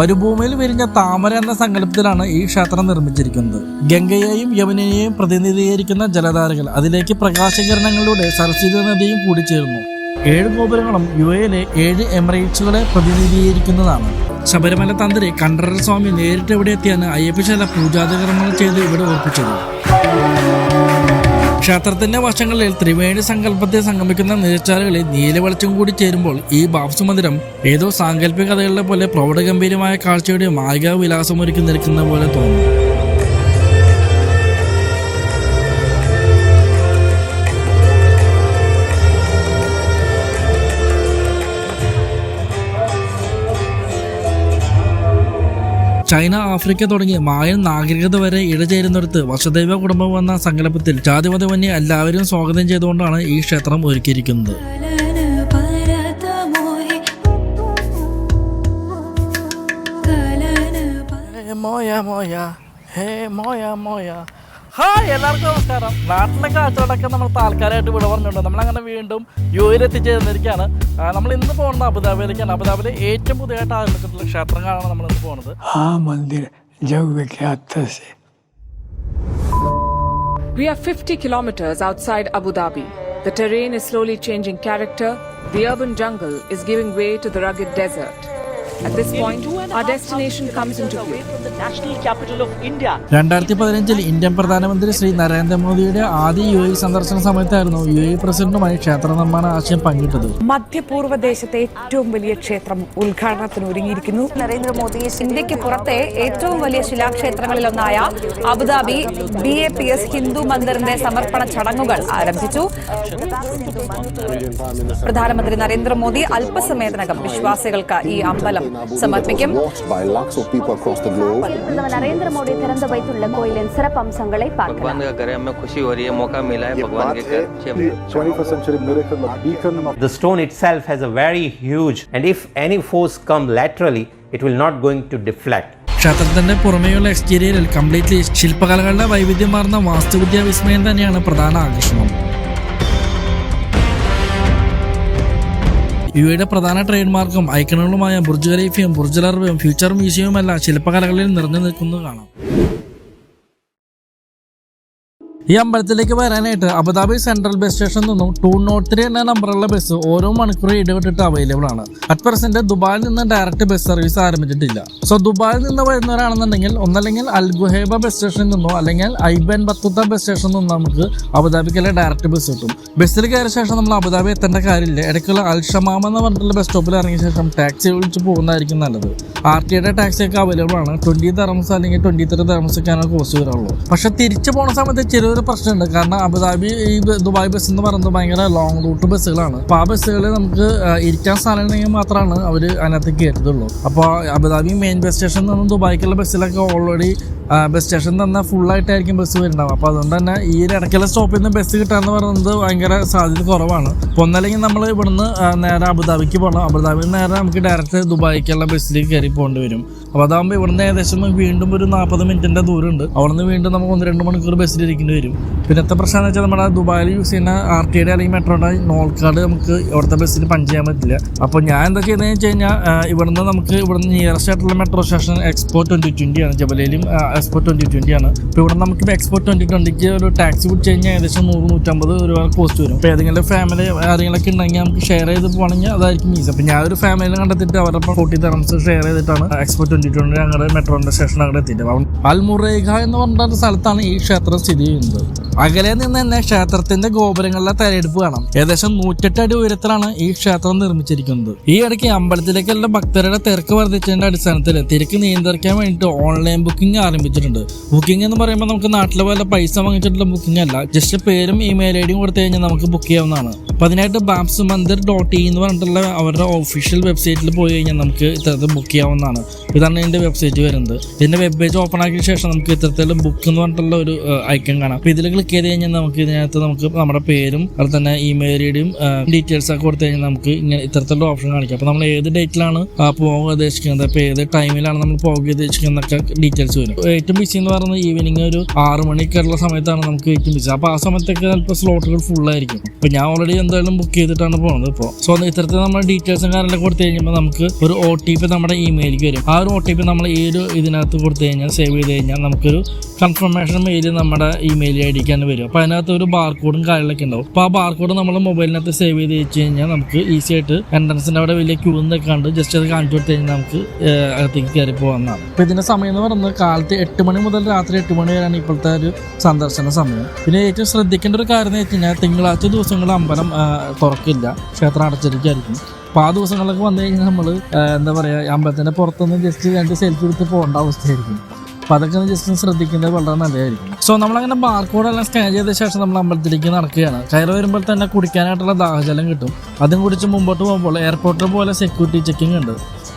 മരുഭൂമിയിൽ വിരിഞ്ഞ താമര എന്ന സങ്കല്പത്തിലാണ് ഈ ക്ഷേത്രം നിർമ്മിച്ചിരിക്കുന്നത്. ഗംഗയെയും യമുനയെയും പ്രതിനിധീകരിക്കുന്ന ജലധാരകൾ അതിലേക്ക് പ്രകാശകിരണങ്ങളിലൂടെ സരസ്വതി നദിയും കൂടിച്ചേരുന്നു. ഏഴ് ഗോപുരങ്ങളും യു എയിലെ ഏഴ് എമിറേറ്റ്സുകളെ പ്രതിനിധീകരിക്കുന്നതാണ്. ശബരിമല തന്ത്രി കണ്ഠരർ സ്വാമി നേരിട്ട് ഇവിടെ എത്തിയാണ് അയ്യപ്പശാല പൂജാതികർമ്മങ്ങൾ ചെയ്ത് ഇവിടെ ഉറപ്പിച്ചത് ക്ഷേത്രത്തിന്റെ വശങ്ങളിൽ ത്രിവേണി സങ്കല്പത്തെ സംഗമിക്കുന്ന നീർച്ചാലുകളിൽ നീലവെളിച്ചം കൂടി ചേരുമ്പോൾ ഈ ബാപ്സു മന്ദിരം ഏതോ സാങ്കല്പിക കഥകളിലെ പോലെ പ്രൗഢഗംഭീരമായ കാഴ്ചയുടെ മായിക വിലാസമൊരുക്കി നിൽക്കുന്ന പോലെ തോന്നുന്നു. ചൈന ആഫ്രിക്ക തുടങ്ങി മായൻ നാഗരികത വരെ ഇഴചേരുന്നിടത്ത് വസുദൈവ കുടുംബം എന്ന സങ്കല്പത്തിൽ ജാതിമതമന്യെ എല്ലാവരും സ്വാഗതം ചെയ്തുകൊണ്ടാണ് ഈ ക്ഷേത്രം ഒരുക്കിയിരിക്കുന്നത്. മോയ മോയ. ഹേ മോയ മോയ. ഹായ് എല്ലാവർക്കും നമസ്കാരം നാട്ടിലെ കാഴ്ചകളൊക്കെ നമ്മൾ താൽക്കാലമായിട്ട് വിട പറഞ്ഞുകൊണ്ട് നമ്മളങ്ങനെ വീണ്ടും യു എത്തിച്ചേർന്നിരിക്കുകയാണ് നമ്മൾ ഇന്ന് പോകുന്നത് അബുദാബിയിലേക്കാണ് അബുദാബിയിലെ ഏറ്റവും പുതിയതായിട്ട് ആരംഭിച്ചിട്ടുള്ള ക്ഷേത്രങ്ങളാണ് നമ്മൾ ഇന്ന് പോകുന്നത് ആ Mandir We are 50 kilometers outside Abu Dhabi. The terrain is slowly changing character. The urban jungle is giving way to the rugged desert. At this point, our destination comes into view. from the national capital of India. രണ്ടായിരത്തി പതിനഞ്ചിൽ Indian പ്രധാനമന്ത്രി ശ്രീ നരേന്ദ്രമോദിയുടെ ആദ്യ U A സന്ദർശന സമയത്തായിരുന്നു U A പ്രസിഡന്റുമായി ക്ഷേത്ര നിർമ്മാണ ആശയം പങ്കിട്ടത് മധ്യപൂർവ ദേശത്തെ ഏറ്റവും വലിയ ക്ഷേത്രം ഉദ്ഘാടനത്തിന് ഒരുങ്ങിയിരിക്കുന്നു നരേന്ദ്രമോദി ഇന്ത്യയ്ക്ക് പുറത്തെ ഏറ്റവും വലിയ ശിലാക്ഷേത്രങ്ങളിലൊന്നായ Abu Dhabi B A P S Hindu മന്ദിറിന്റെ സമർപ്പണ ചടങ്ങുകൾ ആരംഭിച്ചു പ്രധാനമന്ത്രി നരേന്ദ്രമോദി അല്പസമയത്തിനകം വിശ്വാസികൾക്ക് ഈ അമ്പലം சமர்ப்பிக்கும் பிரதமர் நரேந்திர மோடி திறந்து வைத்துள்ள கோயிலின் சிறப்பு அம்சங்களை பார்க்கலாம் The stone itself has a very huge and if any force come laterally it will not going to deflect ക്ഷേത്രത്തിന്റെ പുറമെയുള്ള എക്സ്റ്റീരിയറിൽ കംപ്ലീറ്റ്ലി ശില്പകലകളുടെ വൈവിധ്യമാർന്ന വാസ്തുവിദ്യാ വിസ്മയം തന്നെയാണ് പ്രധാന ആകർഷണം ഇവയുടെ പ്രധാന ട്രേഡ് മാർക്കും ഐക്കണുകളുമായ ബുർജ് ഖലീഫയും ബുർജ് അർബയും ഫ്യൂച്ചർ മ്യൂസിയവുമെല്ലാം ശില്പകലകളിൽ നിറഞ്ഞു നിൽക്കുന്നത് കാണാം. ഈ അമ്പലത്തിലേക്ക് വരാനായിട്ട് അബുദാബി സെൻട്രൽ ബസ് സ്റ്റേഷനിൽ നിന്നും ടു നോട്ട് ത്രീ എന്ന നമ്പറുള്ള ബസ് ഓരോ മണിക്കൂർ ഇടവിട്ടിട്ട് അവൈലബിൾ ആണ്. അറ്റ് പ്രസന്റ് ദുബായിൽ നിന്ന് ഡയറക്റ്റ് ബസ് സർവീസ് ആരംഭിച്ചിട്ടില്ല. സോ ദുബായിൽ നിന്ന് വരുന്നവരാണെന്നുണ്ടെങ്കിൽ ഒന്നല്ലെങ്കിൽ അൽ ഗുഹേബ ബസ് സ്റ്റേഷനിൽ നിന്നോ അല്ലെങ്കിൽ ഐബൻ ബത്തുത്ത ബസ് സ്റ്റേഷനിൽ നിന്നും നമുക്ക് അബുദാബിക്കുള്ള ഡയറക്റ്റ് ബസ് കിട്ടും. ബസ്സിൽ കയറിയ ശേഷം നമ്മൾ അബുദാബി എത്തേണ്ട കാര്യമില്ല. ഇടയ്ക്കുള്ള അൽ ഷമാം എന്ന് പറഞ്ഞിട്ടുള്ള ബസ് സ്റ്റോപ്പിൽ ഇറങ്ങിയ ശേഷം ടാക്സി വിളിച്ച് പോകുന്നതായിരിക്കും നല്ലത്. ആർ ടിയുടെ ടാക്സി ഒക്കെ അവൈലബിൾ ആണ്. ട്വന്റി തെർമസ് അല്ലെങ്കിൽ ട്വന്റി ത്രീ തെർമസ് ഒക്കെയാണ് കോസ്റ്റ് വരാറുള്ളൂ പക്ഷെ തിരിച്ചു പോകുന്ന സമയത്ത് ചെറിയൊരു പ്രശ്നമുണ്ട്. കാരണം അബുദാബി ഈ ദുബായ് ബസ് എന്ന് പറയുന്നത് ഭയങ്കര ലോങ് റൂട്ട് ബസ്സുകളാണ്. അപ്പോൾ ആ ബസ്സുകളിൽ നമുക്ക് ഇരിക്കാൻ സ്ഥലം ഉണ്ടെങ്കിൽ മാത്രമാണ് അവർ അതിനകത്ത് കയറ്റത്തുള്ളൂ അപ്പോൾ അബുദാബി മെയിൻ ബസ് സ്റ്റേഷനിൽ നിന്നും ദുബായ്ക്കുള്ള ബസ്സിലൊക്കെ ഓൾറെഡി ബസ് സ്റ്റേഷൻ തന്നെ ഫുള്ളായിട്ടായിരിക്കും ബസ് വരുന്നുണ്ടാവും അപ്പോൾ അതുകൊണ്ട് തന്നെ ഈ ഒരു ഇടയ്ക്കുള്ള സ്റ്റോപ്പിൽ നിന്ന് ബസ് കിട്ടാന്ന് പറയുന്നത് ഭയങ്കര സാധ്യത കുറവാണ്. അപ്പോൾ ഒന്നല്ലെങ്കിൽ നമ്മൾ ഇവിടുന്ന് നേരെ അബുദാബിക്ക് പോകണം അബുദാബിയിൽ നിന്ന് നേരെ നമുക്ക് ഡയറക്റ്റ് ദുബായിക്കുള്ള ബസ്സിലേക്ക് കയറി പോകേണ്ടി വരും. അപ്പോൾ അതാകുമ്പോൾ ഇവിടുന്ന് ഏകദേശം വീണ്ടും ഒരു നാൽപ്പത് മിനിറ്റിന്റെ ദൂരമുണ്ട്. അവിടെ നിന്ന് വീണ്ടും നമുക്ക് ഒന്ന് രണ്ട് മണിക്കൂർ ബസ്സിൽ ഇരിക്കേണ്ടി വരും. പിന്നത്തെ പ്രശ്നം എന്ന് വെച്ചാൽ നമ്മുടെ ദുബായിൽ യൂസ് ചെയ്യുന്ന ആർ ടി യുടെ അല്ലെങ്കിൽ മെട്രോയുടെ നോൾ കാർഡ് നമുക്ക് ഇവിടുത്തെ ബസ്സിൽ പഞ്ച് ചെയ്യാൻ പറ്റില്ല. അപ്പോൾ ഞാൻ എന്താ ചെയ്യുന്നത് വെച്ച് കഴിഞ്ഞാൽ ഇവിടുന്ന് നമുക്ക് ഇവിടുന്ന് നിയറസ്റ്റ് ആയിട്ടുള്ള metro station Expo twenty twenty ആണ് ജബലയിലും എക്സ്പോ ട്വന്റി ട്വന്റി ആണ്. അപ്പോൾ ഇവിടെ നമുക്ക് എക്സ്പോ ട്വന്റി ട്വന്റിക്ക് ഒരു ടാക്സി പിടിച്ച് കഴിഞ്ഞാൽ ഏകദേശം നൂറ് നൂറ്റമ്പത് രൂപ കോസ്റ്റ് വരും. അപ്പോൾ ഏതെങ്കിലും ഫാമിലി ആരെങ്കിലൊക്കെ ഉണ്ടെങ്കിൽ നമുക്ക് ഷെയർ ചെയ്ത് പോകണമെങ്കിൽ അതായിരിക്കും ഈസ് അപ്പോൾ ഞാനൊരു ഒരു ഫാമിലി കണ്ടെത്തിയിട്ട് അവരുടെ ഫോർട്ടി തെറംസ് ഷെയർ ചെയ്തിട്ടാണ് എക്സ്പോ ട്വന്റി ട്വന്റി ഞങ്ങളുടെ മെട്രോന്റെ സ്റ്റേഷൻ അവിടെ എത്തിയിട്ട് അൽമുറേഖ എന്ന് പറഞ്ഞ സ്ഥലത്താണ് ഈ ക്ഷേത്രം സ്ഥിതി ചെയ്യുന്നത്. അകലെ നിന്ന് തന്നെ ക്ഷേത്രത്തിന്റെ ഗോപുരങ്ങളിലെ തലയെടുപ്പ് കാണാം. ഏകദേശം നൂറ്റെട്ട് അടി ഉയരത്തിലാണ് ഈ ക്ഷേത്രം നിർമ്മിച്ചിരിക്കുന്നത്. ഈ ഇടയ്ക്ക് അമ്പലത്തിലേക്കുള്ള ഭക്തരുടെ തിരക്ക് വർദ്ധിച്ചതിന്റെ അടിസ്ഥാനത്തിൽ തിരക്ക് നിയന്ത്രിക്കാൻ വേണ്ടിയിട്ട് ഓൺലൈൻ ബുക്കിംഗ് ആരംഭിച്ചിട്ടുണ്ട്. ബുക്കിംഗ് എന്ന് പറയുമ്പോൾ നമുക്ക് നാട്ടിലെ പോലെ പൈസ വാങ്ങിച്ചിട്ടുള്ള ബുക്കിംഗ് അല്ല. ജസ്റ്റ് പേരും ഇമെയിൽ ഐ ഡിയും കൊടുത്തു കഴിഞ്ഞാൽ നമുക്ക് ബുക്ക് ചെയ്യാവുന്നതാണ്. പതിനായിട്ട് ബാബ്സ് മന്ദിർ ഡോട്ട് ഇ എന്ന് പറഞ്ഞിട്ടുള്ള അവരുടെ ഒഫീഷ്യൽ വെബ്സൈറ്റിൽ പോയി കഴിഞ്ഞാൽ നമുക്ക് ഇത്തരത്തിൽ ബുക്ക് ചെയ്യാവുന്നതാണ്. ഇതാണ് ഇതിന്റെ വെബ്സൈറ്റ് വരുന്നത്. ഇതിന്റെ വെബ് പേജ് ഓപ്പൺ ആക്കിയ ശേഷം നമുക്ക് ഇത്തരത്തിൽ ബുക്ക് എന്ന് പറഞ്ഞിട്ടുള്ള ഒരു ഐക്കൺ കാണാം. അപ്പൊ ഇതിൽ ക്ലിക്ക് ചെയ്ത് കഴിഞ്ഞാൽ നമുക്ക് ഇതിനകത്ത് നമുക്ക് നമ്മുടെ പേരും അതുപോലെ തന്നെ ഇമെയിൽ ഐ ഡിയും ഡീറ്റെയിൽസ് ഒക്കെ കൊടുത്തു കഴിഞ്ഞാൽ നമുക്ക് ഇങ്ങനെ ഇത്തരത്തിലുള്ള ഓപ്ഷൻ കാണിക്കാം. അപ്പൊ നമ്മൾ ഏത് ഡേറ്റിലാണ് പോകാൻ ഉദ്ദേശിക്കുന്നത്? അപ്പൊ ഏത് ടൈമിലാണ് നമ്മൾ പോകാൻ ഉദ്ദേശിക്കുന്നതൊക്കെ ഡീറ്റെയിൽസ് വരും. ഏറ്റവും ബിസി എന്ന് പറയുന്നത് ഈവനിങ് ഒരു ആറ് മണിക്കുള്ള സമയത്താണ് നമുക്ക് ഏറ്റവും ബിസി അപ്പൊ ആ സമയത്തൊക്കെ ചിലപ്പോൾ സ്ലോട്ടുകൾ ഫുൾ ആയിരിക്കും. അപ്പൊ ഞാൻ ഓൾറെഡി എന്തായാലും ബുക്ക് ചെയ്തിട്ടാണ് പോകുന്നത് ഇപ്പോൾ സോ ഇത്തരത്തിൽ നമ്മൾ ഡീറ്റെയിൽസും കാര്യങ്ങളൊക്കെ കൊടുത്തു കഴിയുമ്പോൾ നമുക്ക് ഒരു ഒ ടി പി നമ്മുടെ ഇമെയിലേക്ക് വരും. ആ ഒരു ഒ ടി പി നമ്മൾ ഈ ഒരു ഇതിനകത്ത് കൊടുത്തു കഴിഞ്ഞാൽ സേവ് ചെയ്ത് കഴിഞ്ഞാൽ നമുക്കൊരു കൺഫർമേഷൻ മെയിൽ നമ്മുടെ ഇമെയിൽ ഐ ഡിക്കാണ് വരും. അപ്പോൾ അതിനകത്ത് ഒരു ബാർകോഡും കാര്യങ്ങളൊക്കെ ഉണ്ടാവും. അപ്പോൾ ആ ബാർകോഡ് നമ്മൾ മൊബൈലിനകത്ത് സേവ് ചെയ്ത് വെച്ച് കഴിഞ്ഞാൽ നമുക്ക് ഈസി ആയിട്ട് എൻട്രൻസിന്റെ അവിടെ വലിയ ക്യൂ നിൽക്കാണ്ട് ജസ്റ്റ് അത് കാണിച്ചു കൊടുത്തു കഴിഞ്ഞാൽ നമുക്ക് അകത്തേക്ക് കയറി പോകാവുന്നതാണ് അപ്പോൾ ഇതിന്റെ സമയം എന്ന് പറയുന്നത് കാലത്ത് എട്ട് മണി മുതൽ രാത്രി എട്ട് മണി വരെയാണ് ഇപ്പോഴത്തെ ഒരു സന്ദർശന സമയം. പിന്നെ ഏറ്റവും ശ്രദ്ധിക്കേണ്ട ഒരു കാര്യം എന്ന് വെച്ച് കഴിഞ്ഞാൽ തിങ്കളാഴ്ച ദിവസങ്ങൾ അമ്പലം തുറക്കില്ല. ക്ഷേത്രം അടച്ചിരിക്കുകയായിരിക്കും അപ്പോൾ ആ ദിവസങ്ങളിലൊക്കെ വന്നു കഴിഞ്ഞാൽ നമ്മൾ എന്താ പറയുക അമ്പലത്തിന്റെ പുറത്തുനിന്ന് ജസ്റ്റ് രണ്ട് സെൽഫി എടുത്ത് പോകേണ്ട അവസ്ഥയായിരിക്കും. അപ്പോൾ അതൊക്കെ ജസ്റ്റ് ശ്രദ്ധിക്കുന്നത് വളരെ നല്ലതായിരിക്കും. സോ നമ്മളങ്ങനെ ബാർകോഡ് എല്ലാം സ്കാൻ ചെയ്ത ശേഷം നമ്മൾ അമ്പലത്തിലേക്ക് നടക്കുകയാണ്. കയറി വരുമ്പോൾ തന്നെ കുടിക്കാനായിട്ടുള്ള ദാഹജലം കിട്ടും. അതും കുടിച്ച് മുമ്പോട്ട് പോകുമ്പോൾ എയർപോർട്ടിൽ പോലെ സെക്യൂരിറ്റി ചെക്കിംഗ് ഉണ്ട്.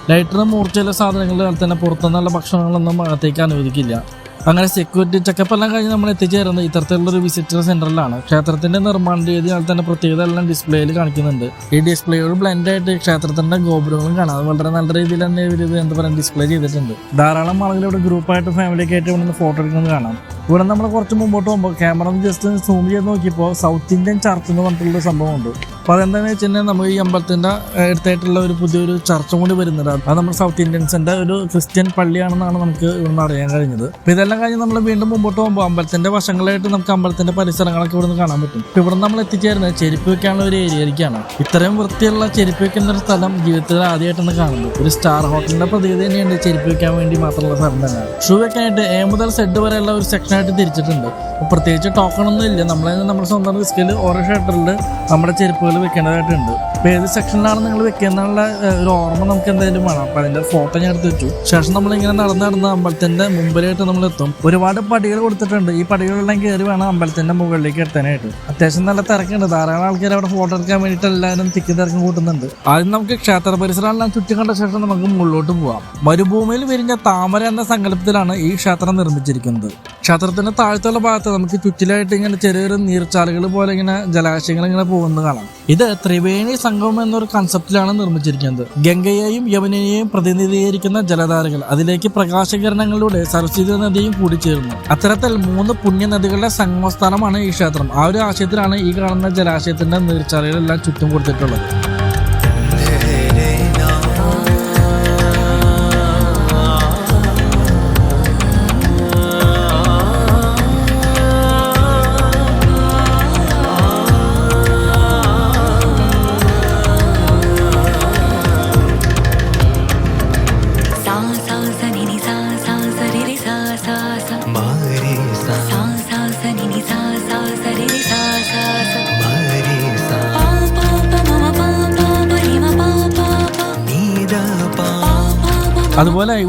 ലൈറ്ററും മൂർച്ചയിലെ സാധനങ്ങളുടെ അതുപോലെ തന്നെ പുറത്തുനിന്നുള്ള ഭക്ഷണങ്ങളൊന്നും അകത്തേക്ക് അനുവദിക്കില്ല. അങ്ങനെ സെക്യൂരിറ്റി ചെക്കപ്പ് എല്ലാം കഴിഞ്ഞ് നമ്മൾ എത്തിച്ചേരുന്നത് ഇത്തരത്തിലുള്ള ഒരു വിസിറ്റർ സെന്ററിലാണ് ക്ഷേത്രത്തിന്റെ നിർമ്മാണ രീതി അതിൽ തന്നെ പ്രത്യേകത എല്ലാം ഡിസ്പ്ലേയിൽ കാണിക്കുന്നുണ്ട്. ഈ ഡിസ്പ്ലേയോട് ബ്ലെൻഡ് ആയിട്ട് ക്ഷേത്രത്തിന്റെ ഗോപുരങ്ങളും കാണാം. അത് വളരെ നല്ല രീതിയിൽ തന്നെ ഇവർ ഇത് എന്താ പറയുക ഡിസ്പ്ലേ ചെയ്തിട്ടുണ്ട്. ധാരാളം ആളുകൾ ഇവിടെ ഗ്രൂപ്പായിട്ട് ഫാമിലിയൊക്കെ ആയിട്ട് ഇവിടെ നിന്ന് ഫോട്ടോ എടുക്കുന്നത് കാണാം. ഇവിടെ നമ്മൾ കുറച്ച് മുമ്പോട്ട് പോകുമ്പോൾ ക്യാമറ ജസ്റ്റ് സൂം ചെയ്ത് നോക്കിയപ്പോൾ സൗത്ത് ഇന്ത്യൻ ചർച്ച് എന്ന് പറഞ്ഞിട്ടുള്ള സംഭവമുണ്ട്. അപ്പോൾ അതെന്താണെന്ന് വെച്ച് കഴിഞ്ഞാൽ നമ്മൾ ഈ അമ്പലത്തിന്റെ അടുത്തായിട്ടുള്ള ഒരു പുതിയൊരു ചർച്ച കൂടി വരുന്നുണ്ട്. അത് നമ്മുടെ സൗത്ത് ഇന്ത്യൻസിന്റെ ഒരു ക്രിസ്ത്യൻ പള്ളിയാണെന്നാണ് നമുക്ക് ഇവിടുന്ന് അറിയാൻ കഴിഞ്ഞത്. അപ്പോൾ ഇതെല്ലാം കഴിഞ്ഞ് നമ്മൾ വീണ്ടും മുമ്പോട്ട് പോകുമ്പോൾ അമ്പലത്തിന്റെ വശങ്ങളായിട്ട് നമുക്ക് അമ്പലത്തിന്റെ പരിസരങ്ങളൊക്കെ ഇവിടുന്ന് കാണാൻ പറ്റും. ഇപ്പോൾ ഇവിടെ നമ്മൾ എത്തിച്ചേരുന്നത് ചെരുപ്പ് വെക്കാനുള്ള ഒരു ഏരിയയിലേക്കാണ് ഇത്രയും വൃത്തിയുള്ള ചെരുപ്പ് വെക്കുന്ന ഒരു സ്ഥലം ജീവിതത്തിൽ ആദ്യമായിട്ടാണ് കാണുന്നത് ഒരു സ്റ്റാർ ഹോട്ടലിന്റെ പ്രതീതി തന്നെയുണ്ട് ചെരുപ്പ് വെക്കാൻ വേണ്ടി മാത്രമുള്ള സ്ഥലം തന്നെ. ഷൂ വെക്കാനായിട്ട് എ മുതൽ സെഡ് വരെയുള്ള ഒരു സെക്ഷനായിട്ട് തിരിച്ചിട്ടുണ്ട്. പ്രത്യേകിച്ച് ടോക്കൺ ഒന്നും ഇല്ല. നമ്മളെ നമ്മുടെ സ്വന്തം റിസ്കിൽ ഓരോ ഷട്ടറിൽ നമ്മുടെ ചെരുപ്പുകൾ വെക്കേണ്ടതായിട്ടുണ്ട്. അപ്പോൾ ഏത് സെക്ഷനിലാണ് നിങ്ങൾ വെക്കുന്നതിനുള്ള ഒരു ഓർമ്മ നമുക്ക് എന്തായാലും വേണം. അപ്പൊ അതിന്റെ ഫോട്ടോ ഞാൻ എടുത്ത് വെച്ചു. ശേഷം നമ്മളിങ്ങനെ നടന്ന് നടന്ന് അമ്പലത്തിന്റെ മുമ്പിലായിട്ട് നമ്മൾ എത്തും. ഒരുപാട് പടികൾ കൊടുത്തിട്ടുണ്ട്. ഈ പടികളെല്ലാം കയറി വേണം അമ്പലത്തിന്റെ മുകളിലേക്ക് എത്താനായിട്ട്. അത്യാവശ്യം നല്ല തിരക്കുണ്ട്. ധാരാളം ആൾക്കാർ അവിടെ ഫോട്ടോ എടുക്കാൻ വേണ്ടിട്ട് എല്ലാവരും തിക്കി തിരക്കും കൂട്ടുന്നുണ്ട്. ആദ്യം നമുക്ക് ക്ഷേത്ര പരിസരമെല്ലാം ചുറ്റി കണ്ട ശേഷം നമുക്ക് മുകളിലോട്ട് പോവാം. മരുഭൂമിയിൽ വിരിഞ്ഞ താമര എന്ന സങ്കല്പത്തിലാണ് ഈ ക്ഷേത്രം നിർമ്മിച്ചിരിക്കുന്നത്. ക്ഷേത്രത്തിന്റെ താഴത്തുള്ള ഭാഗത്ത് നമുക്ക് ചുറ്റിലായിട്ട് ഇങ്ങനെ ചെറിയൊരു ചെറിയ നീർച്ചാലുകൾ പോലെ ഇങ്ങനെ ജലാശയങ്ങൾ ഇങ്ങനെ പോകുന്നത് കാണാം. ഇത് ത്രിവേണി സംഗമം എന്നൊരു കൺസെപ്റ്റിലാണ് നിർമ്മിച്ചിരിക്കുന്നത്. ഗംഗയെയും യമുനയെയും പ്രതിനിധീകരിക്കുന്ന ജലധാരകൾ അതിലേക്ക് പ്രകാശകിരണങ്ങളിലൂടെ സരസ്വതി നദിയും കൂടിച്ചേരുന്നു. അത്തരത്തിൽ മൂന്ന് പുണ്യ നദികളുടെ സംഗമസ്ഥാനമാണ് ഈ ക്ഷേത്രം. ആ ഒരു ആശയത്തിലാണ് ഈ കാണുന്ന ജലാശയത്തിന്റെ നീർച്ചാലുകളെല്ലാം ചുറ്റും കൊടുത്തിട്ടുള്ളത്.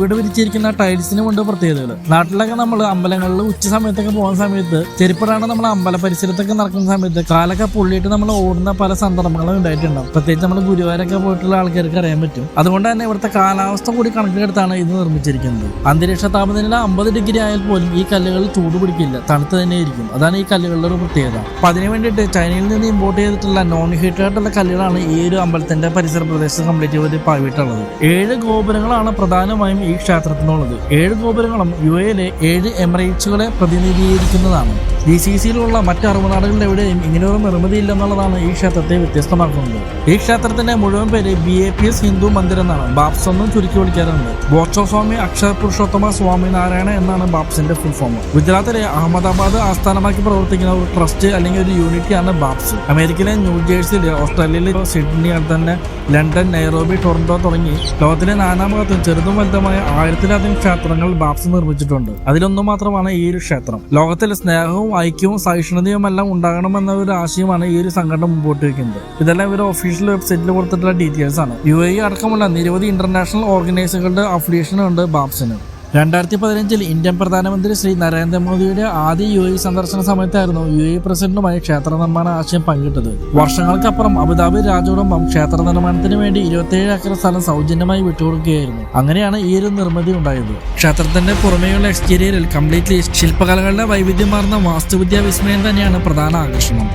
ഇവിടെ വിരിച്ചിരിക്കുന്ന ടൈൽസിന് കൊണ്ട് പ്രത്യേകതകൾ. നാട്ടിലൊക്കെ നമ്മൾ അമ്പലങ്ങളിൽ ഉച്ച സമയത്തൊക്കെ പോകുന്ന സമയത്ത് ചെരുപ്പിടാണ് നമ്മൾ അമ്പല പരിസരത്തൊക്കെ നടക്കുന്ന സമയത്ത് കാലൊക്കെ പുള്ളിയിട്ട് നമ്മൾ ഓടുന്ന പല സന്ദർഭങ്ങളും ഉണ്ടായിട്ടുണ്ടാവും. പ്രത്യേകിച്ച് നമ്മൾ ഗുരുവായൂരൊക്കെ പോയിട്ടുള്ള ആൾക്കാർക്ക് അറിയാൻ പറ്റും. അതുകൊണ്ട് തന്നെ ഇവിടുത്തെ കാലാവസ്ഥ കൂടി കണക്കിലെടുത്താണ് ഇത് നിർമ്മിച്ചിരിക്കുന്നത്. അന്തരീക്ഷ താപനില അമ്പത് ഡിഗ്രി ആയാൽ പോലും ഈ കല്ലുകൾ ചൂട് പിടിക്കില്ല. തണുത്ത് തന്നെ ഇരിക്കും. അതാണ് ഈ കല്ലുകളുടെ ഒരു പ്രത്യേകത. അപ്പൊ അതിനു വേണ്ടിയിട്ട് ചൈനയിൽ നിന്ന് ഇമ്പോർട്ട് ചെയ്തിട്ടുള്ള നോൺ ഹീറ്റ് ആയിട്ടുള്ള കല്ലുകളാണ് ഈ ഒരു അമ്പലത്തിന്റെ പരിസര പ്രദേശത്ത് കംപ്ലീറ്റ് ചെയ്ത് പാവിട്ടുള്ളത്. ഏഴ് ഗോപുരങ്ങളാണ് പ്രധാനമായും ഈ ക്ഷേത്രത്തിനുള്ളത്. ഏഴ് ഗോപുരങ്ങളും യു എയിലെ ഏഴ് എമിറേറ്റ്സുകളെ പ്രതിനിധീകരിക്കുന്നതാണ്. ഡി സി സിയിലുള്ള മറ്റ് അറബ് നാടുകളുടെ എവിടെയും ഇങ്ങനെയൊരു നിർമ്മിതി ഇല്ലെന്നുള്ളതാണ് ഈ ക്ഷേത്രത്തെ വ്യത്യസ്തമാക്കുന്നത്. ഈ ക്ഷേത്രത്തിന്റെ മുഴുവൻ പേര് B A P S Hindu Mandir എന്നാണ്. ബാപ്സ് എന്നും ചുരുക്കി വിളിക്കാറുണ്ട്. ബോക്ഷോ സ്വാമി അക്ഷര പുരുഷോത്തമ സ്വാമി നാരായണ എന്നാണ് ബാപ്സിന്റെ ഫുൾ ഫോം ഗുജറാത്തിലെ അഹമ്മദാബാദ് ആസ്ഥാനമാക്കി പ്രവർത്തിക്കുന്ന ഒരു ട്രസ്റ്റ് അല്ലെങ്കിൽ ഒരു യൂണിറ്റിയാണ് ബാപ്സ്. അമേരിക്കയിലെ ന്യൂജേഴ്സിയിലെ ഓസ്ട്രേലിയയിലെ സിഡ്നി തന്നെ ലണ്ടൻ നൈറോബി ടൊറന്റോ തുടങ്ങി ലോകത്തിലെ നാനാഭാഗത്തും ചെറുതും വലുതുമായ ആയിരത്തിലധികം ക്ഷേത്രങ്ങൾ ബാപ്സ് നിർമ്മിച്ചിട്ടുണ്ട്. അതിലൊന്നു മാത്രമാണ് ഈ ഒരു ക്ഷേത്രം. ലോകത്തിൽ സ്നേഹവും ഐക്യവും സഹിഷ്ണുതയും എല്ലാം ഉണ്ടാകണമെന്ന ഒരു ആശയമാണ് ഈ ഒരു സംഘടന മുമ്പോട്ട് വയ്ക്കുന്നത് ഇതെല്ലാം ഇവർ ഒഫീഷ്യൽ വെബ്സൈറ്റിൽ കൊടുത്തിട്ടുള്ള ഡീറ്റെയിൽസ് ആണ്. യു എ അടക്കമുള്ള നിരവധി ഇന്റർനാഷണൽ ഓർഗനൈസുകളുടെ അഫിലിയേഷൻ ഉണ്ട് ബാപ്സിന്. രണ്ടായിരത്തി പതിനഞ്ചിൽ ഇന്ത്യൻ പ്രധാനമന്ത്രി ശ്രീ നരേന്ദ്രമോദിയുടെ ആദ്യ യു എ സന്ദർശന സമയത്തായിരുന്നു യു എ പ്രസിഡന്റുമായി ക്ഷേത്ര നിർമ്മാണ ആശയം പങ്കിട്ടത്. വർഷങ്ങൾക്കപ്പുറം അബുദാബി രാജകുടുംബം ക്ഷേത്ര നിർമ്മാണത്തിന് വേണ്ടി ഇരുപത്തിയേഴ് ഏക്കർ സ്ഥലം സൗജന്യമായി വിട്ടുകൊടുക്കുകയായിരുന്നു. അങ്ങനെയാണ് ഈ ഒരു നിർമ്മിതി ഉണ്ടായത്. ക്ഷേത്രത്തിന്റെ പുറമേയുള്ള എക്സ്റ്റീരിയറിൽ കംപ്ലീറ്റ്ലി ശില്പകലകളുടെ വൈവിധ്യമാർന്ന വാസ്തുവിദ്യാ വിസ്മയം തന്നെയാണ് പ്രധാന ആകർഷണം.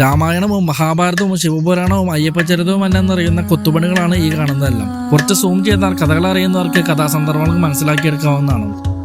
രാമായണവും മഹാഭാരതവും ശിവപുരാണവും അയ്യപ്പചരിതവും എല്ലാം എന്നറിയുന്ന കൊത്തുപണികളാണ് ഈ കാണുന്നതെല്ലാം. കുറച്ച് സൂം ചെയ്താൽ കഥകൾ അറിയുന്നവർക്ക് കഥാസന്ദർഭങ്ങൾ മനസ്സിലാക്കിയെടുക്കാവുന്നതാണ്.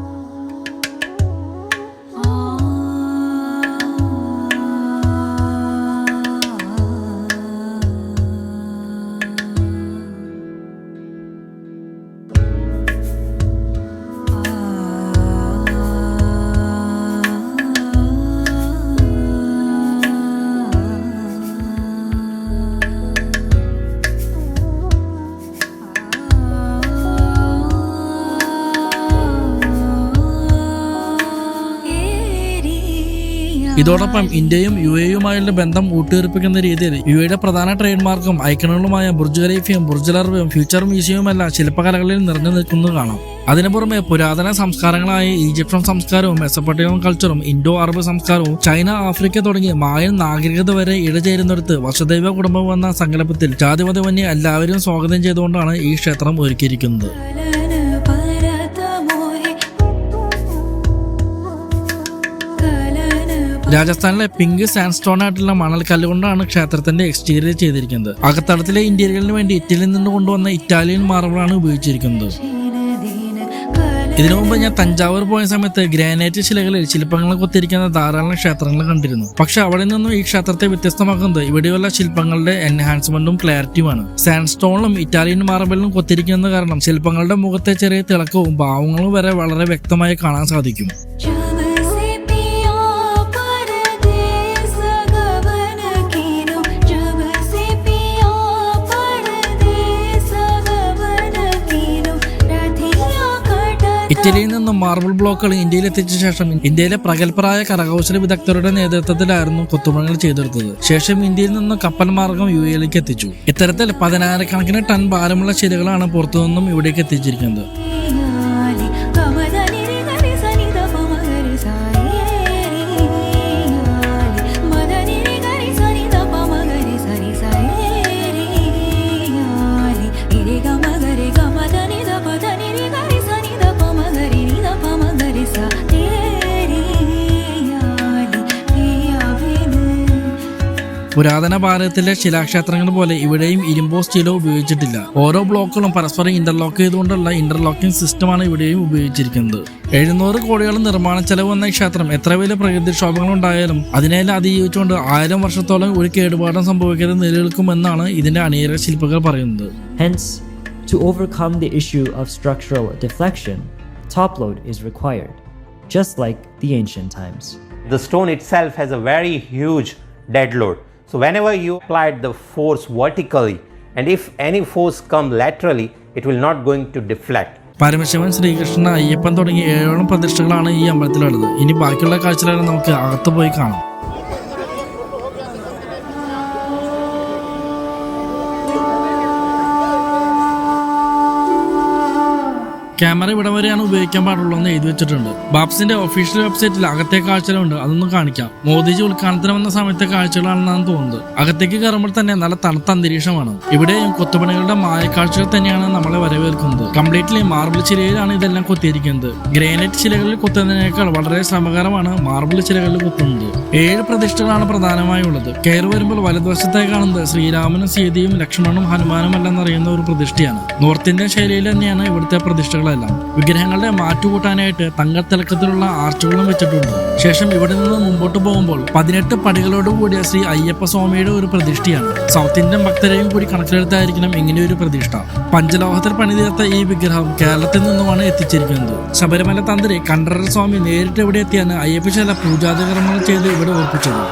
ഇതോടൊപ്പം ഇന്ത്യയും യു എയുമായുള്ള ബന്ധം ഊട്ടിയുറപ്പിക്കുന്ന രീതിയിൽ യു എയുടെ പ്രധാന ട്രേഡ് മാർക്കും ഐക്കണുകളുമായ ബുർജ് ഖലീഫയും ബുർജ് ലർവയും ഫ്യൂച്ചർ മ്യൂസിയവുമെല്ലാം ശില്പകലകളിൽ നിറഞ്ഞു നിൽക്കുന്നത് കാണാം. അതിനു പുറമെ പുരാതന സംസ്കാരങ്ങളായ ഈജിപ്ഷ്യൻ സംസ്കാരവും മെസ്സപ്പട്ടിയൻ കൾച്ചറും ഇൻഡോ അറബ് സംസ്കാരവും ചൈന ആഫ്രിക്ക തുടങ്ങി മായൻ നാഗരികത വരെ ഇടചേരുന്നിടത്ത് വസുദൈവ കുടുംബം എന്ന സങ്കല്പത്തിൽ ജാതിമതമന്യെ എല്ലാവരും സ്വാഗതം ചെയ്തുകൊണ്ടാണ് ഈ ക്ഷേത്രം ഒരുക്കിയിരിക്കുന്നത്. രാജസ്ഥാനിലെ പിങ്ക് സാൻഡ്സ്റ്റോൺ ആയിട്ടുള്ള മണൽക്കല്ല് കൊണ്ടാണ് ക്ഷേത്രത്തിന്റെ എക്സ്റ്റീരിയർ ചെയ്തിരിക്കുന്നത്. അകത്തടത്തിലെ ഇന്റീരിയറിന് വേണ്ടി ഇറ്റലിയിൽ നിന്ന് കൊണ്ടുവന്ന ഇറ്റാലിയൻ മാർബിളാണ് ഉപയോഗിച്ചിരിക്കുന്നത്. ഇതിനു മുമ്പ് ഞാൻ തഞ്ചാവൂർ പോയ സമയത്ത് ഗ്രാനൈറ്റ് ശിലകളിൽ ശില്പങ്ങൾ കൊത്തിരിക്കുന്ന ധാരാളം ക്ഷേത്രങ്ങൾ കണ്ടിരുന്നു. പക്ഷെ അവിടെ നിന്നും ഈ ക്ഷേത്രത്തെ വ്യത്യസ്തമാക്കുന്നത് ഇവിടെയുള്ള ശില്പങ്ങളുടെ എൻഹാൻസ്മെന്റും ക്ലാരിറ്റിയുമാണ് സാൻഡ്സ്റ്റോണിലും ഇറ്റാലിയൻ മാർബിളിലും കൊത്തിരിക്കുന്നത് കാരണം ശില്പങ്ങളുടെ മുഖത്തെ ചെറിയ തിളക്കവും ഭാവങ്ങളും വരെ വളരെ വ്യക്തമായി കാണാൻ സാധിക്കും. ഇറ്റലിയിൽ നിന്നും മാർബിൾ ബ്ലോക്കുകൾ ഇന്ത്യയിൽ എത്തിച്ച ശേഷം ഇന്ത്യയിലെ പ്രഗത്ഭരായ കരകൗശല വിദഗ്ധരുടെ നേതൃത്വത്തിലായിരുന്നു കൊത്തുപണികൾ ചെയ്തെടുത്തത്. ശേഷം ഇന്ത്യയിൽ നിന്നും കപ്പൽ മാർഗം യു എയിലേക്ക് എത്തിച്ചു. ഇത്തരത്തിൽ പതിനായിരക്കണക്കിന് ടൺ ഭാരമുള്ള ശിലകളാണ് പുറത്തുനിന്നും ഇവിടേക്ക് എത്തിച്ചിരിക്കുന്നത്. പുരാതന ഭാരതത്തിലെ ശിലാക്ഷേത്രങ്ങൾ പോലെ ഇവിടെയും ഇരുമ്പോ സ്റ്റീലോ ഉപയോഗിച്ചിട്ടില്ല ഓരോ ബ്ലോക്കുകളും പരസ്പരം ഇന്റർലോക്ക് ചെയ്തുകൊണ്ടുള്ള ഇന്റർലോക്കിംഗ് സിസ്റ്റമാണ് ഇവിടെയും ഉപയോഗിച്ചിരിക്കുന്നത് എഴുന്നൂറ് കോടിയോളം നിർമ്മാണ ചെലവ് വന്ന ഈ ക്ഷേത്രം എത്ര വലിയ പ്രകൃതിക്ഷോഭങ്ങൾ ഉണ്ടായാലും അതിനെല്ലാം അതിജീവിച്ചുകൊണ്ട് ആയിരം വർഷത്തോളം ഒരു കേടുപാടും സംഭവിക്കാതെ നിലനിൽക്കുമെന്നാണ് ഇതിന്റെ അണിയറ ശില്പികൾ പറയുന്നത് Hence, to overcome the issue of structural deflection, top load is required, just like the ancient times. The stone itself has a very huge dead load. So whenever you apply the force vertically and if any force come laterally, it will not going to deflect. Paramashivan Sreekrishnan Ayyappan തുടങ്ങിയ ഏഴോളം പ്രതിഷ്ഠകളാണ് ഈ അമ്പലത്തിലുള്ളത് ഇനി ബാക്കിയുള്ള കാഴ്ചകളെല്ലാം നമുക്ക് അകത്ത് പോയി കാണാം camera ഇവിടെ വരെയാണ് ഉപയോഗിക്കാൻ പാടുള്ളൂ എന്ന് എഴുതി വെച്ചിട്ടുണ്ട്. ബാബ്സിന്റെ ഒഫീഷ്യൽ വെബ്സൈറ്റിൽ അകത്തെ കാഴ്ചകളുണ്ട്. അതൊന്നും കാണിക്കാം. മോദിജി ഉദ്ഘാടനത്തിന് വന്ന സമയത്തെ കാഴ്ചകളാണെന്നാണ് തോന്നുന്നത്. അകത്തേക്ക് കയറുമ്പോൾ തന്നെ നല്ല തണുത്ത അന്തരീക്ഷമാണ്. ഇവിടെയും കൊത്തുപണികളുടെ മായക്കാഴ്ചകൾ തന്നെയാണ് നമ്മളെ വരവേൽക്കുന്നത്. കംപ്ലീറ്റ്ലി മാർബിൾ ചിലയിലാണ് ഇതെല്ലാം കൊത്തിയിരിക്കുന്നത്. ഗ്രാനൈറ്റ് ചിലകളിൽ കൊത്തുന്നതിനേക്കാൾ വളരെ ശ്രമകരമാണ് മാർബിൾ ചിലകളിൽ കൊത്തുന്നത്. ഏഴ് പ്രതിഷ്ഠകളാണ് പ്രധാനമായി ഉള്ളത്. കയറി വരുമ്പോൾ വലതുവശത്തായി കാണുന്നത് ശ്രീരാമനും സീതയും ലക്ഷ്മണനും ഹനുമാനും എല്ലാം അറിയുന്ന ഒരു പ്രതിഷ്ഠയാണ്. നോർത്ത് ഇന്ത്യൻ ശൈലിയിൽ തന്നെയാണ് ഇവിടുത്തെ പ്രതിഷ്ഠകളെല്ലാം വിഗ്രഹങ്ങളുടെ മാറ്റുകൂട്ടാനായിട്ട് തങ്കത്തിളക്കത്തിലുള്ള ആർച്ചുകളും വെച്ചിട്ടുണ്ട്. ശേഷം ഇവിടെ നിന്ന് മുമ്പോട്ട് പോകുമ്പോൾ പതിനെട്ട് പടികളോട് കൂടിയ ശ്രീ അയ്യപ്പ സ്വാമിയുടെ ഒരു പ്രതിഷ്ഠയാണ്. സൗത്ത് ഇന്ത്യൻ ഭക്തരെയും കൂടി കണക്കിലെടുത്തായിരിക്കണം ഇങ്ങനെ ഒരു പ്രതിഷ്ഠ. പഞ്ചലോഹത്തിൽ പണിതീർത്ത ഈ വിഗ്രഹം കേരളത്തിൽ നിന്നുമാണ് എത്തിച്ചിരിക്കുന്നത്. ശബരിമല തന്ത്രി കണ്ഠരർ സ്വാമി നേരിട്ട് ഇവിടെ എത്തിയാണ് അയ്യപ്പശാല പൂജാതികർമ്മങ്ങൾ ചെയ്ത് ഇവിടെ ഓർപ്പിച്ചത്.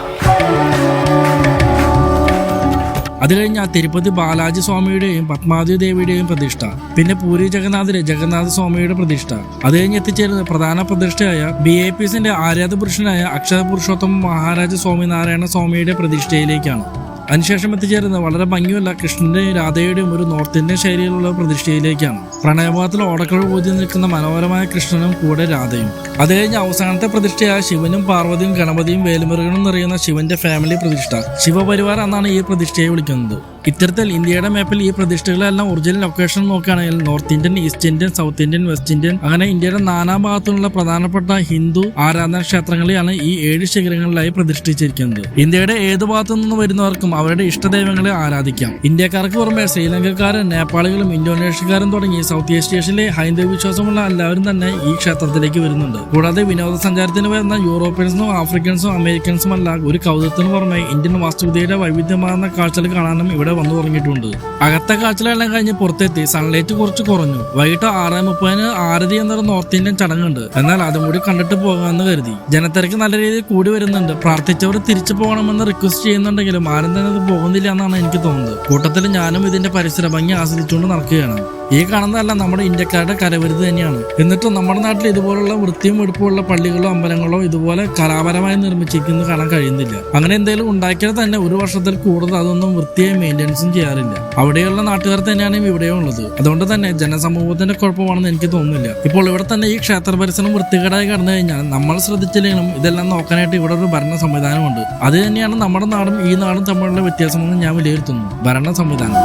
അത് കഴിഞ്ഞാൽ തിരുപ്പതി ബാലാജി സ്വാമിയുടെയും പത്മാവതി ദേവിയുടെയും പ്രതിഷ്ഠ. പിന്നെ പൂരി ജഗന്നാഥിലെ ജഗന്നാഥ സ്വാമിയുടെ പ്രതിഷ്ഠ. അത് കഴിഞ്ഞ് എത്തിച്ചേരുന്ന പ്രധാന പ്രതിഷ്ഠയായ ബി എ പി എസിന്റെ ആരാധ പുരുഷനായ അക്ഷര പുരുഷോത്തമ മഹാരാജ സ്വാമിനാരായണ സ്വാമിയുടെ പ്രതിഷ്ഠയിലേക്കാണ്. അതിനുശേഷം എത്തിച്ചേരുന്നത് വളരെ ഭംഗിയുള്ള കൃഷ്ണന്റെയും രാധയുടെയും ഒരു നോർത്ത് ഇന്ത്യൻ ശൈലിയിലുള്ള പ്രതിഷ്ഠയിലേക്കാണ്. പ്രണയഭാഗത്തിൽ ഓടക്കൾ പൂജി നിൽക്കുന്ന മനോഹരമായ കൃഷ്ണനും കൂടെ രാധയും. അത് കഴിഞ്ഞ് അവസാനത്തെ പ്രതിഷ്ഠയായ ശിവനും പാർവതിയും ഗണപതിയും വേലുമുരുകനും നിറയുന്ന ശിവന്റെ ഫാമിലി പ്രതിഷ്ഠ. ശിവപരിവാർ എന്നാണ് ഈ പ്രതിഷ്ഠയെ വിളിക്കുന്നത്. ഇത്തരത്തിൽ ഇന്ത്യയുടെ മാപ്പിൽ ഈ പ്രതിഷ്ഠകളെല്ലാം ഒറിജിനൽ ലൊക്കേഷൻ നോക്കുകയാണെങ്കിൽ north Indian east Indian south Indian west Indian അങ്ങനെ ഇന്ത്യയുടെ നാനാ ഭാഗത്തുള്ള പ്രധാനപ്പെട്ട ഹിന്ദു ആരാധനാ ക്ഷേത്രങ്ങളെയാണ് ഈ ഏഴ് ശിഖരങ്ങളിലായി പ്രതിഷ്ഠിച്ചിരിക്കുന്നത്. ഇന്ത്യയുടെ ഏത് ഭാഗത്തു നിന്ന് വരുന്നവർക്കും അവരുടെ ഇഷ്ടദൈവങ്ങളെ ആരാധിക്കാം. ഇന്ത്യക്കാർക്ക് പുറമെ ശ്രീലങ്കക്കാരും നേപ്പാളികളും ഇന്തോനേഷ്യക്കാരും തുടങ്ങി സൗത്ത് ഈസ്റ്റ് ഏഷ്യയിലെ ഹൈന്ദവ വിശ്വാസമുള്ള എല്ലാവരും തന്നെ ഈ ക്ഷേത്രത്തിലേക്ക് വരുന്നുണ്ട്. കൂടാതെ വിനോദസഞ്ചാരത്തിന് വരുന്ന യൂറോപ്യൻസും ആഫ്രിക്കൻസും അമേരിക്കൻസും അല്ല ഒരു കൗതുകത്തിന് പുറമെ ഇന്ത്യൻ വാസ്തുവിദ്യയുടെ വൈവിധ്യമാർന്ന കാഴ്ചകൾ കാണാനും ഇവിടെ വന്നു തുടങ്ങിയിട്ടുണ്ട്. അകത്തെ കാഴ്ചകളെല്ലാം കഴിഞ്ഞ് പുറത്തെത്തി സൺലൈറ്റ് കുറച്ച് കുറഞ്ഞു. വൈകിട്ട് ആറ് മുപ്പതിന് ആരതി എന്നൊരു നോർത്ത് ഇന്ത്യൻ ചടങ്ങുണ്ട്. എന്നാൽ അതും കൂടി കണ്ടിട്ട് പോകാമെന്ന് കരുതി. ജനത്തിരക്ക് നല്ല രീതിയിൽ കൂടി വരുന്നുണ്ട്. പ്രാർത്ഥിച്ചവർ തിരിച്ചു പോകണമെന്ന് റിക്വസ്റ്റ് ചെയ്യുന്നുണ്ടെങ്കിലും ആരും തന്നെ അത് പോകുന്നില്ല എന്നാണ് എനിക്ക് തോന്നുന്നത്. കൂട്ടത്തിൽ ഞാനും ഇതിന്റെ പരിസര ഭംഗി ആസ്വദിച്ചുകൊണ്ട് നടക്കുകയാണ്. ഈ കാണുന്നതല്ല നമ്മുടെ ഇന്ത്യക്കാരുടെ കരവിരുത് തന്നെയാണ്. എന്നിട്ടും നമ്മുടെ നാട്ടിൽ ഇതുപോലുള്ള വൃത്തിയും വെടുപ്പുള്ള പള്ളികളോ അമ്പലങ്ങളോ ഇതുപോലെ കലാപരമായി നിർമ്മിച്ചിരിക്കുന്നത് കാണാൻ കഴിയുന്നില്ല. അങ്ങനെ എന്തെങ്കിലും ഉണ്ടാക്കിയാൽ തന്നെ ഒരു വർഷത്തിൽ കൂടുതൽ അതൊന്നും വൃത്തിയായി മെയിന്റെനൻസും ചെയ്യാറില്ല. അവിടെയുള്ള നാട്ടുകാർ തന്നെയാണ് ഇവിടെയും ഉള്ളത്. അതുകൊണ്ട് തന്നെ ജനസമൂഹത്തിന്റെ കുഴപ്പമാണെന്ന് എനിക്ക് തോന്നുന്നില്ല. ഇപ്പോൾ ഇവിടെ തന്നെ ഈ ക്ഷേത്ര പരിസരം വൃത്തികേടായി കടന്നു കഴിഞ്ഞാൽ നമ്മൾ ശ്രദ്ധിച്ചില്ലെങ്കിലും ഇതെല്ലാം നോക്കാനായിട്ട് ഇവിടെ ഒരു ഭരണ സംവിധാനമുണ്ട്. അത് തന്നെയാണ് നമ്മുടെ നാടും ഈ നാടും തമ്മിലുള്ള വ്യത്യാസമെന്ന് ഞാൻ വിലയിരുത്തുന്നു. ഭരണ സംവിധാനം.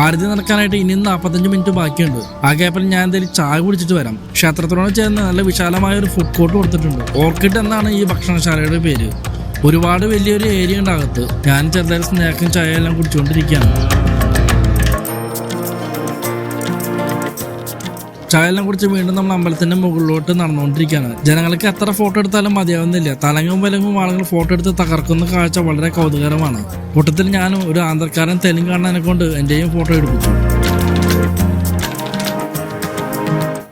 ആരതി നടക്കാനായിട്ട് ഇനിയും നാൽപ്പത്തഞ്ച് മിനിറ്റ് ബാക്കിയുണ്ട്. ആ ഗ്യാപ്പിൽ ഞാൻ എന്തായാലും ചായ കുടിച്ചിട്ട് വരാം. ക്ഷേത്രത്തോട് ചേർന്ന് നല്ല വിശാലമായ ഒരു ഫുഡ് കോർട്ട് കൊടുത്തിട്ടുണ്ട്. ഓർക്കിഡ് എന്നാണ് ഈ ഭക്ഷണശാലയുടെ പേര്. ഒരുപാട് വലിയൊരു ഏരിയ ഉണ്ട് അകത്ത്. ഞാൻ ചെറുതായി സ്നാക്കും ചായ എല്ലാം കുടിച്ചുകൊണ്ടിരിക്കുകയാണ്. ചായ കുറിച്ച് വീണ്ടും നമ്മൾ അമ്പലത്തിന്റെ മുകളിലോട്ട് നടന്നുകൊണ്ടിരിക്കുകയാണ്. ജനങ്ങൾക്ക് എത്ര ഫോട്ടോ എടുത്താലും മതിയാവുന്നില്ല. തലങ്ങും വിലങ്ങും ആളുകൾ ഫോട്ടോ എടുത്ത് തകർക്കുന്ന കാഴ്ച വളരെ കൗതുകരമാണ്. കൂട്ടത്തിൽ ഞാനും ഒരു ആന്ധ്രക്കാരൻ കാണാനെ കൊണ്ട് എന്റെയും ഫോട്ടോ എടുപ്പിച്ചു.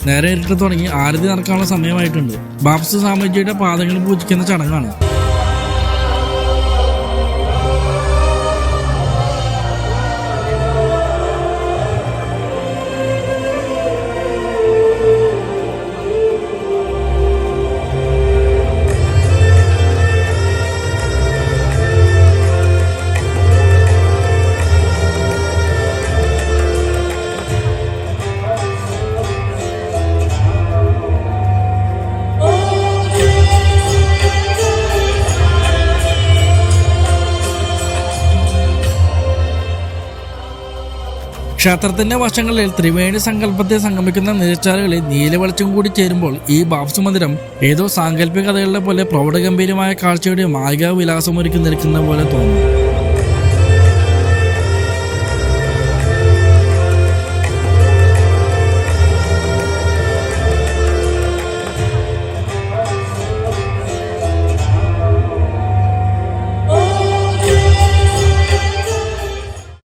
നേരെ ഇരുട്ട് തുടങ്ങി ആരതി നടക്കാനുള്ള സമയമായിട്ടുണ്ട്. ബാപ്സ് സ്വാമിജിയുടെ പാദങ്ങൾ പൂജിക്കുന്ന ചടങ്ങാണ്. ക്ഷേത്രത്തിന്റെ വശങ്ങളിൽ ത്രിവേണി സങ്കല്പത്തെ സംഗമിക്കുന്ന നീർച്ചാലുകളിൽ നീലവെളിച്ചം കൂടി ചേരുമ്പോൾ ഈ ബാപ്സു മന്ദിരം ഏതോ സാങ്കല്പിക കഥകളിലെ പോലെ പ്രൗഢഗംഭീരമായ കാഴ്ചയുടെ മായിക വിലാസമൊരുക്കി നിൽക്കുന്ന പോലെ തോന്നുന്നു